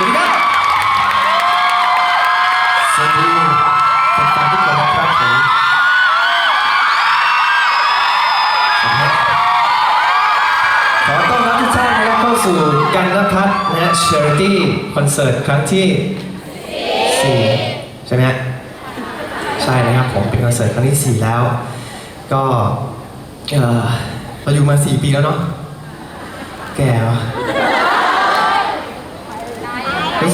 สวัสดีครับสวัสดีแฟนๆทุกคนนะครับผมขอต้อนรับทุกท่านนะครับเข้าสู่กันนพัฒน์นะฮะ Charity Concert ครั้งที่4ใช่ไหมฮะใช่นะครับผมเป็นคอนเสิร์ตครั้งที่4แล้ว ก็เอ่อเราอยู่มา4ปีแล้วเนาะแก่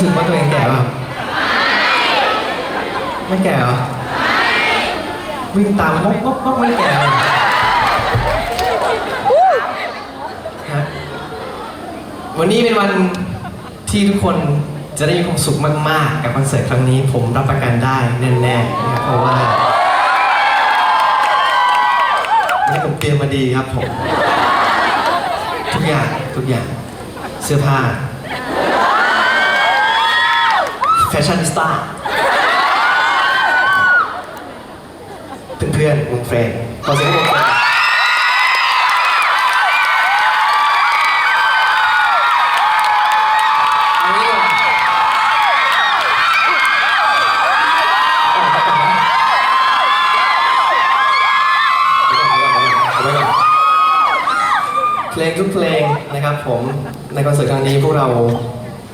สึกว่าตัวเองแก่ป่ะไม่แก่เหรอวิ่งตามมกมกมกไม่แก่เลยฮะวันนี้เป็นวันที่ทุกคนจะได้มีความสุขมาก ๆ กับคอนเสิร์ตครั้งนี้ ผมรับประกันได้แน่ๆนะครับเพราะว่านี่ผมเตรียมมาดีครับผม ทุกอย่างทุกอย่างเสื้อผ้า แฟชั่นนิสต้าเพื่อนๆวงเฟรนขอเสียงวงเฟรนด์เอาะเอาไว้ก่อนเอาไว้ก่อนเอาไว้ก่อนเพลงทุกเพลงนะครับผมในคอนเสิร์ตครั้งนี้พวกเรา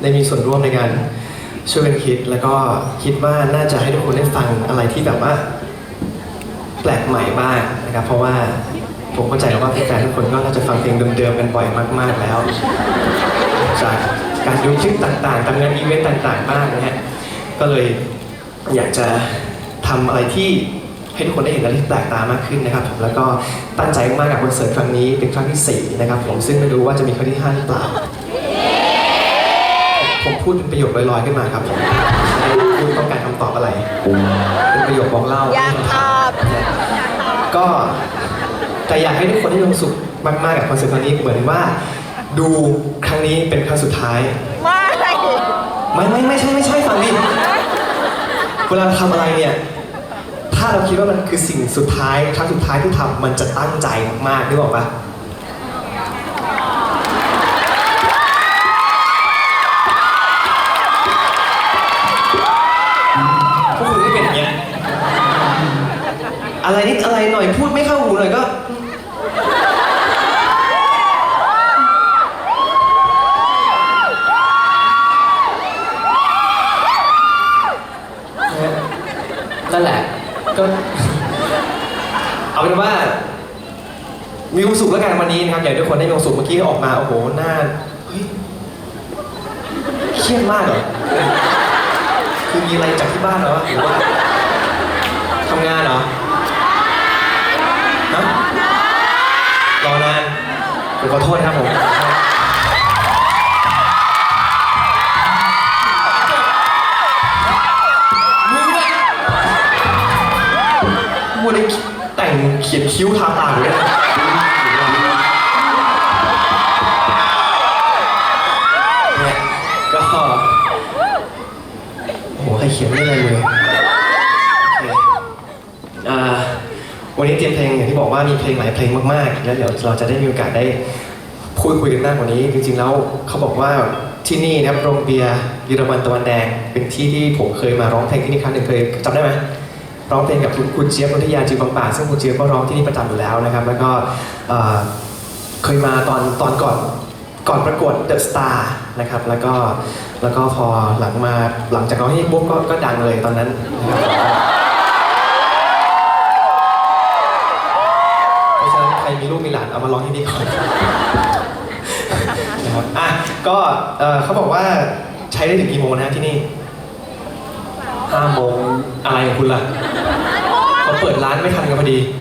ได้มีส่วนร่วมในการ ช่วยกันคิดแล้วก็คิดว่าน่าจะให้ทุกคนได้ฟังอะไรที่แบบว่า แปลกใหม่บ้างนะครับ เพราะว่าผมเข้าใจว่าแฟนๆทุกคนก็น่าจะฟังเพลงเดิมๆกันบ่อยมาก ๆแล้ว จากการดูคลิปต่างๆตามงานอีเวนต์ต่างๆบ้างนะฮะก็เลยอยากจะทำอะไรที่ให้ทุกคนได้เห็นอะไรที่แปลกตามากขึ้นนะครับผมแล้วก็ตั้งใจมากกับคอนเสิร์ตครั้งนี้เป็นครั้งที่สี่นะครับผมซึ่งไม่รู้ว่าจะมีครั้งที่ห้าหรือเปล่า พูดเป็นประโยคลอยๆขึ้นมาครับผมไม่ได้พูดต้องการคำตอบอะไร เป็นประโยคบอกเล่าอยากตอบก็แต่อยากให้ทุกคนได้มีความสุขมากๆกับคอนเสิร์ตครั้งนี้เหมือนว่า ดูครั้งนี้เป็นครั้งสุดท้าย ไม่ไม่ไม่ไม่ใช่ไม่ใช่ฟังดิเวลาทำอะไรเนี่ย ถ้าเราคิดว่ามันคือสิ่งสุดท้ายครั้งสุดท้ายที่ทำมันจะตั้งใจมากๆนึกออกปะ อะไรนิดอะไรหน่อยพูดไม่เข้าหูหน่อยก็ นั่นแหละ ก็ เอาเป็นว่า มีความสุขแล้วกันวันนี้นะครับอยากให้ทุกคนได้มีความสุขเมื่อกี้ออกมา โอ้โหหน้าเฮ้ยเครียดมากเหรอคือมีอะไรจากที่บ้านเหรอวะหรือว่าทำงานเหรอ ฮะ รอนาน ผมขอโทษครับผมมึงเนี่ยมัวได้แต่งเขียนคิ้วทาปากอยู่เนี่ยเนี่ย ว่ามีเพลงหลายเพลงมากๆ แล้วเดี๋ยวเราจะได้มีโอกาสได้พูดคุยกันมากกว่านี้ จริงๆแล้วเขาบอกว่าที่นี่นะครับโรงเบียร์เยอรมันตะวันแดง เป็นที่ที่ผมเคยมาร้องเพลงที่นี่ครั้งหนึ่งเคยจำได้ไหมร้องเพลงกับคุณคุณเจี๊ยบนนทยาจีบางป่าซึ่งคุณเจี๊ยบก็ร้องที่นี่ประจำอยู่แล้วนะครับแล้วก็เคยมาตอนตอนก่อนก่อนประกวด The Star นะครับแล้วก็แล้วก็พอหลังมาหลังจากร้องที่นี่ปุ๊บก็ก็ดังเลยตอนนั้น ลูกมีหลานเอามาร้องที่นี่ก่อนนะครับอะก็เอ่อเขาบอกว่าใช้ได้ถึงกี่โมงนะที่นี่ห้าโมงอะไรของคุณล่ะเขาเปิดร้านไม่ทันกันพอดี